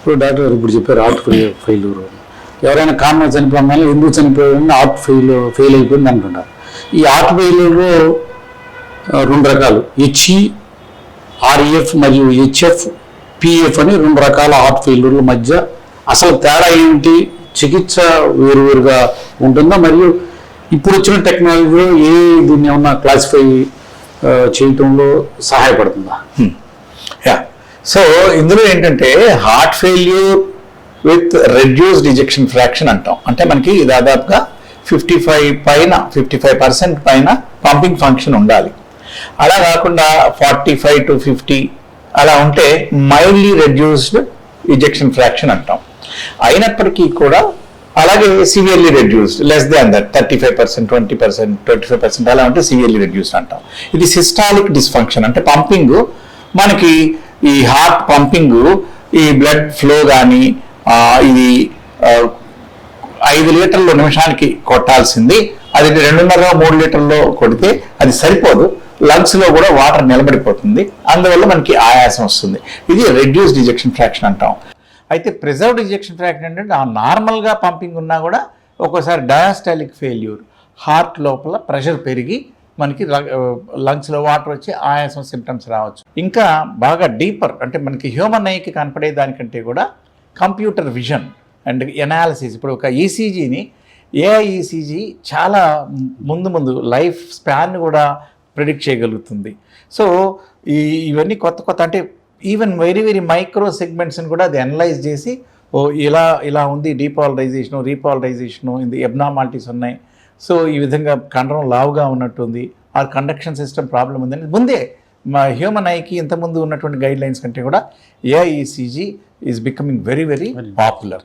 ఇప్పుడు డాక్టర్ గారు ఇప్పుడు చెప్పారు హార్ట్ ఫెయిల్ ఫెయిల్యూర్ ఎవరైనా కామన్ చనిపోయిన వల్ల ఎందుకు చనిపోయారని హార్ట్ ఫెయిల్ ఫెయిల్ అయిపోయింది అంటున్నారు. ఈ హార్ట్ ఫెయిల్యూర్లో రెండు రకాలు. హెచ్ఈ ఆర్ఈఎఫ్ మరియు హెచ్ఎఫ్ పిఎఫ్ అని రెండు రకాల హార్ట్ ఫెయిల్యూర్ల మధ్య అసలు తేడా ఏంటి? చికిత్స వేరువేరుగా ఉంటుందా? మరియు ఇప్పుడు వచ్చిన టెక్నాలజీలో ఏ దీన్ని ఏమన్నా క్లాసిఫై చేయటంలో సహాయపడుతుందా? సో ఇందులో ఏంటంటే heart failure with reduced ejection fraction అంటాం. అంటే మనకి దాదాపుగా ఫిఫ్టీ ఫైవ్ పైన ఫిఫ్టీ ఫైవ్ పర్సెంట్ పైన పంపింగ్ ఫంక్షన్ ఉండాలి. అలా కాకుండా ఫార్టీ ఫైవ్ టు ఫిఫ్టీ అలా ఉంటే మైల్డ్లీ రెడ్యూస్డ్ ఇజెక్షన్ ఫ్రాక్షన్ అంటాం. అయినప్పటికీ కూడా అలాగే severely reduced less than that thirty five percent twenty percent twenty five percent అలా ఉంటే సివియర్లీ రెడ్యూస్డ్ అంటాం. ఇది సిస్టాలిక్ డిస్ఫంక్షన్ అంటే పంపింగ్ మనకి ఈ హార్ట్ పంపింగ్ ఈ బ్లడ్ ఫ్లో కానీ ఇది ఐదు లీటర్లు నిమిషానికి కొట్టాల్సింది. అది రెండున్నర మూడు లీటర్లో కొడితే అది సరిపోదు. లంగ్స్లో కూడా వాటర్ నిలబడిపోతుంది. అందువల్ల మనకి ఆయాసం వస్తుంది. ఇది రెడ్యూస్ డిజెక్షన్ ఫ్రాక్షన్ అంటాం. అయితే ప్రిజర్వ్ డిజెక్షన్ ఫ్రాక్షన్ ఏంటంటే ఆ నార్మల్గా పంపింగ్ ఉన్నా కూడా ఒక్కోసారి డయాస్టాలిక్ ఫెయిల్యూర్ హార్ట్ లోపల ప్రెషర్ పెరిగి మనకి లంగ్స్లో వాటర్ వచ్చి ఆయాసం సిమ్టమ్స్ రావచ్చు. ఇంకా బాగా డీపర్ అంటే మనకి హ్యూమన్ ఐకి కనపడే దానికంటే కూడా కంప్యూటర్ విజన్ అండ్ ఎనాలిసిస్ ఇప్పుడు ఒక ఈసీజీని ఏఐఈసీజీ చాలా ముందు ముందు లైఫ్ స్పాన్ కూడా ప్రిడిక్ట్ చేయగలుగుతుంది. సో ఈ ఇవన్నీ కొత్త కొత్త అంటే ఈవెన్ వెరీ వెరీ మైక్రో సెగ్మెంట్స్ని కూడా అది అనలైజ్ చేసి ఓ ఇలా ఇలా ఉంది డీపాలరైజేషను రీపాలరైజేషను ఇది ఎబ్నామాలిటీస్ ఉన్నాయి. సో ఈ విధంగా కండరం లావుగా ఉన్నట్టుంది. ఆ కండక్షన్ సిస్టమ్ ప్రాబ్లం ఉందని ముందే మా హ్యూమన్ ఐకి ఇంతకుముందు ఉన్నటువంటి గైడ్ లైన్స్ కంటే కూడా AI ECG is becoming very very popular